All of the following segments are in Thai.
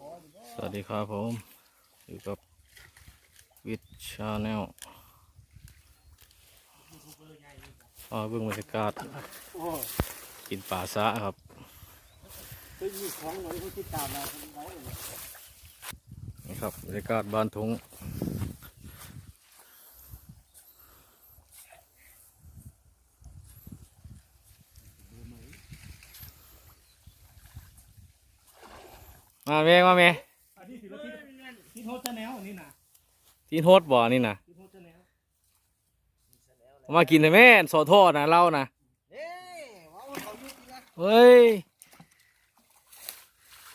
สวัสดีครับผมอยู่กับวิทชาแนลอ๋อเบื้องบรรยากาศกินป่าซะครับน่อยผู้ติดตามเราคนเราเนี่ยนี่ครับบรรยากาศบ้านทุง มาเมย์มาเมย์อันนี้ถือว่าที่ที่โทษชาแนลนี่นะทีนโฮดบ่อนี่นะที่โทษชาแนลเอามากินเลยแม่โซโทษนะเล่านะเอ้ว้าวเขาอยู่ที่นั่นเฮ้ย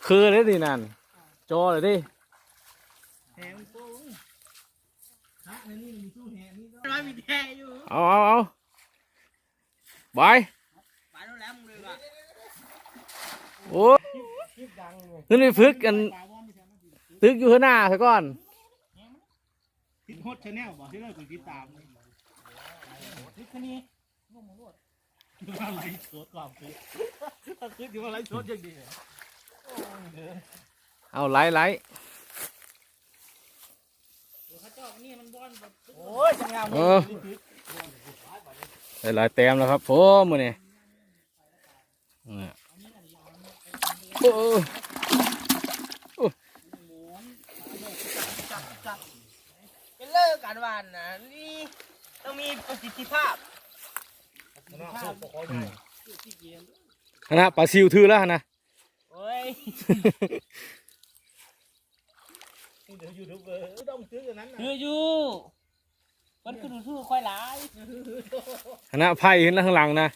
คือเลยดินั่นจอเลยดิแหงโป้งฮะในนี่มีตู้แหงนี่ก็ร้อยมีแท้อยู่เอาเอาเอาบายไปแล้วแล้วมึงเลยว่ะโอ้ คลิปดังเลยขึ้นไปฝึกกันปลาว่อนไม่ใช่ไหมตึกอยู่ข้างหน้าซะก่อนที่โทษชาแนลบอกที่เราถึงติดตามนี่แค่นี้งงหมดว่าไลฟ์สดความคือคือถือว่าไลฟ์สดยังดีเลยเอาไล่ไล่โอ้ยจังงามเออหลายๆแต้มแล้วครับผมมือนี่ เนี่ยโอ้เป็นเลิกการหวานนะนี่ต้องมีประสิทธิภาพคณะปลาซิวถือแล้วนะโอ้ยเดี๋ยวยูทูบเบอร์ต้องซื้ออย่างนั้นนะคืออยู่มันคือดูสู้ค่อยหลายคณะไพ่ขึ้นแล้วข้างหลังนะ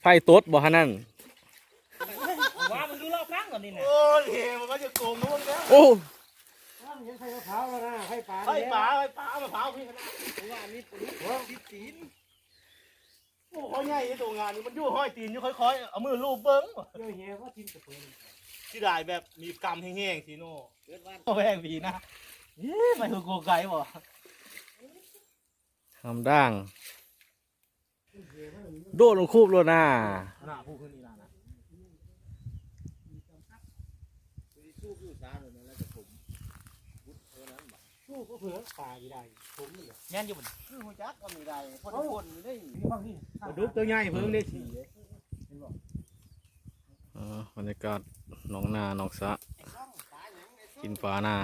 ไพ่ตดบ่ฮะนั่นว่ามันดูร อบข้างก่อนนี่นะโอ้ยเฮมันก็จะโกงนู้นแล้วโอ้เห็นไข่มะพร้าวแล้วนะไข่ปลาไข่ปลาไข่ปลามะพร้าวพี่คณะผมว่านี่ปุ๋ยหัวติดตีนโอ้เขาใหญ่ในตัวงานนี่มันยู่ห้อยตีนอยู่ค่อยๆเอามือลูบเบิ้งเยอะแยะว่าทีมกระเพื่อนที่ได้แบบมีกำแห้งๆทีโน่โอ้แห้งดีนะเย้ไปคือโกไก่บ่ทำด่าง โดดลงคูบโลดหน้าหน้าผู้ขึ้นนี่นะนะสู้ก็เผื่อปลาอยู่ได้ผมนี่แม่นอยู่บนคือหัวจักก็มีได้คนคนมีได้ดูตัวใหญ่เพิ่งได้สี่อ๋อบรรยากาศหนองนาหนองสะกินปลานา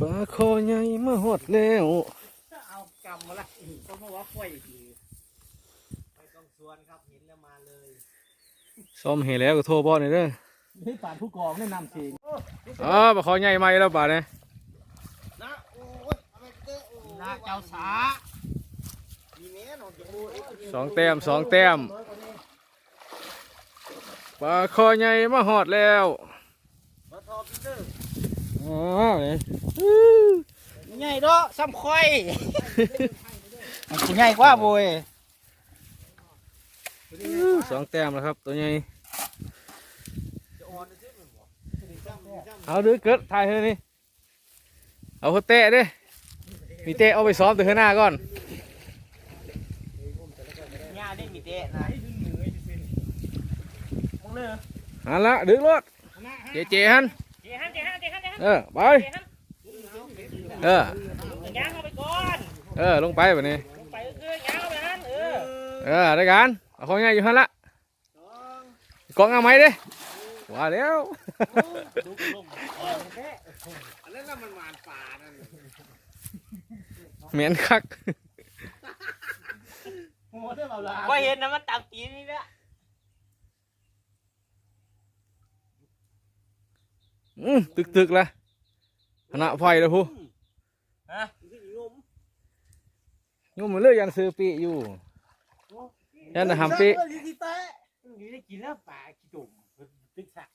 ปลาคอใหญ่มาหดแล้วเอากำมาละก็มาว่าป่วยทีไม่ต้องชวนครับเห็นแล้วมาเลย ซ่อมเห็นแล้วก็โทรบอกหน่อยเด้อนี่ป่านผู้กองแนะนำเองอ๋อปลาคอใหญ่ไหมแล้วป่าเนี่ยนะโอ้ยนะเจ้าสามีแม่นอนอยู่สองแต้มสองแต้มปลาคอใหญ่มาหอดแล้วมาทอพีเตอร์อ๋อนี่ใหญ่เนาะซ้ำค่อยมันกูใหญ่กว่าบุย สองแต้มแล้วครับ ตัวใหญ่จะอ่อนจะเป็นบ่จ้ำจ้ำเอาดื้อเกิดถ่ายเฮ้ยนี่เอาเขาเตะดิมีเตะเอาไปซ้อมตัวข้างหน้าก่อนหญ้าได้มีเตะนะมึงเนอะหันละดึงรถเจเจหันเจ๊ฮันเจ๊ฮันเออไปเจ๊ฮันเออเข้าไปก่อนเออลงไปแบบนี้ลงไปก็คือยางเข้าไปฮันเออเออได้การ เอาของง่ายอยู่หันละกองเอาไหมเด้ว่าแล้วดูลงอันนั้นน่ะมันหวานป่านั่นเหม็นคักโอ้ได้เปล่าล่ะว่าเห็นนะมันตักตีนนี่ละอืมตึกตึกๆละคณะไฟแล้วพูฮะยุ่งมันเลือกยันซื้อปีอยู่ ยันน่ะหำปีลิซิเต้อยู่ได้กินแล้วป่าขี้ตุ่มตึกสัก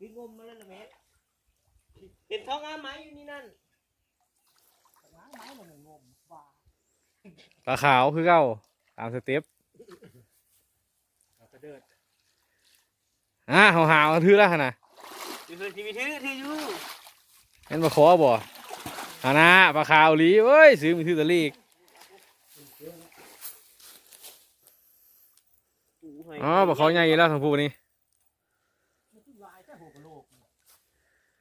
วิ่งงมมาแล้วละเมตรเห็นท้องอ้าไม้อยู่นี่นั่นไม้มันงมป่าปลาขาวคือเก้าตามสเต็ปกระเดิดอ่าหาวหาวๆถือแล้วหั่นนะอยู่คือทีวีถือถืออยู่เห็นปลาคอบ่ฮานะปลาขาวหลีเอ้ยซื้อมีถือตะลีก อ๋อบอกเขาใหญ่แล้วทางผู้นี้ลายแค่หกโลก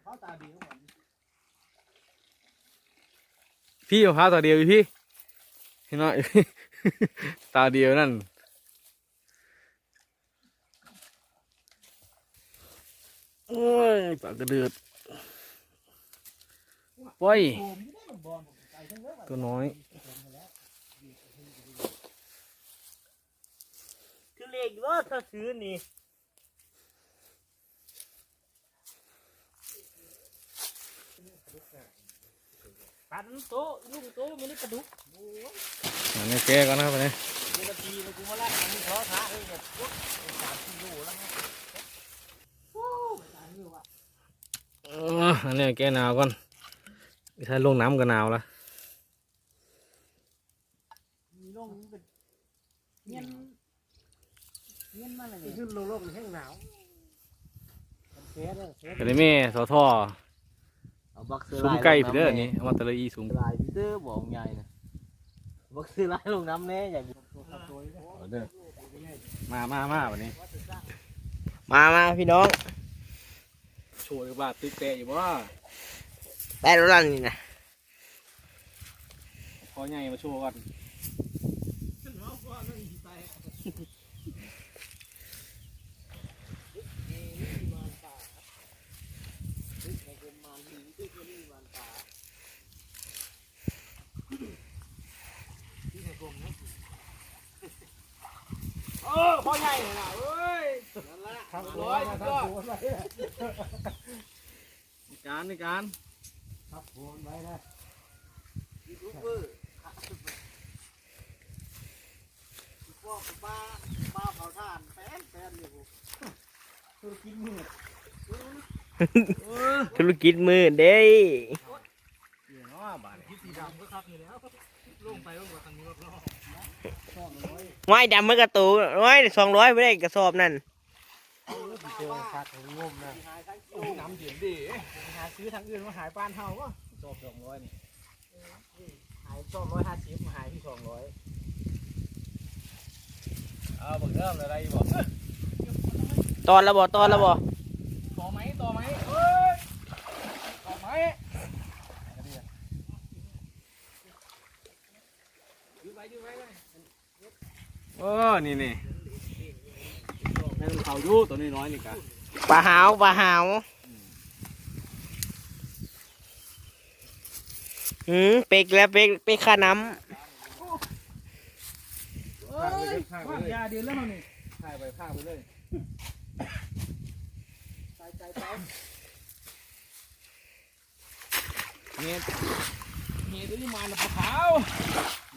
เขาตาดีเขาบอกพี่เอาพาตาเดียวอยู่พี่เห็นไหมตาเดียวนั่นโอ้ยปากกระเดือดปล่อยโผมที่ได้มันบอลผมใจทั้งเยตัวน้อย คือ เลขว่าถ้าซื้อนี่ปันโตะลุงโตะมันนี่กระดุกอันนี้แกก่อนนะครับอันนี้เมื่อกี้มันกูมาละอันนี้เพราะพระเองแบบยกสามกิโลแล้วไงเอออันนี้แกหนาวก่อนถ้าลงน้ำก็หนาวละมีลงเป็นเงี้ย เงี้ยมาอะไรนี่เนี่ยขึ้นลงโลกมันแห้งหนาวเสียเด้อเสียก็เลยแม่สอท่อเอาบักเสือซุ้มไก่พี่เด้อนี่เอามาตะเลยอีซุ้มลายพี่เด้อบอกใหญ่นะบักเสือลายลงน้ำแน่ใหญ่เด้อมามามาวันนี้ มามาพี่น้อง โชว์ดีกว่าติ๊กแต่อยู่ว่าได้แล้วล่ะนี่นะพอใหญ่มาโชว์กันเออ พ่อใหญ่เลยนะเอ้ยทำร้อยทำโผล่ไว้ในการในการทำโผล่ไว้นะยูทูบเบอร์พวกป้าป้าเผาถ่านแฟนแฟนอยู่ตัวกินมือธุรกิจมือเด้ ไม้ดำเมื่อกระตูไม้สองร้อยไม่ได้กระสอบนั่นเอาเรื่องเจอคักของงมนะหายทั้งกิโอ้โลยน้ำเย็นดิหาซื้อทางอื่นมาหายปานเฮาวะจบสองร้อยนี่หายสองร้อยห้าสิบมาหายที่สองร้อยเอาบักเริ่มอะไรบอกตอนละบ่ตอนละบ่ ต่อไหมต่อไหมเอ้ยต่อไหมยืดไว้ยืดไว้เลย เออนี่นี่แม่งเขาอยู่ตัวนี้น้อยนี่กะปลาหาวปลาหาวอืมเป็กแล้วเป็กเป็กค่าน้เอ้ยว่างยาเดียวแล้วนี่ถ่ายไปภาพไปเลยใจใจใจเงี้ยเงี้ยตัวนี้มาแล้วขาว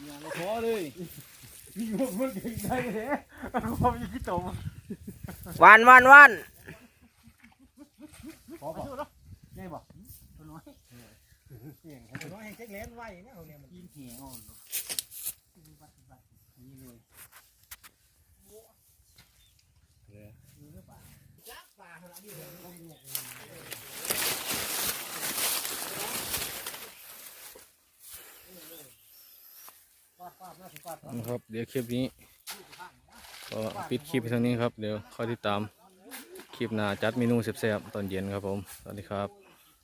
อย่ามาท้อเลย มีพวกมึงเก่งได้เลยความยิ่งขี้โตมำวานวานวานขอบอกได้บอกตัวน้อยเก่งตัวน้อยแห่งเจ๊กเล่นไว้เนี่ยเขาเนี่ยมันยิงเหี้ยอ่อนนี่เลยจักป่าขนาดนี้เลย นะครับ เดี๋ยวคลิปนี้ก็ปิดคลิปเท่านี้ครับ เดี๋ยวคอยติดตามคลิปหน้าจัดเมนูแซ่บๆตอนเย็นครับผม สวัสดีครับ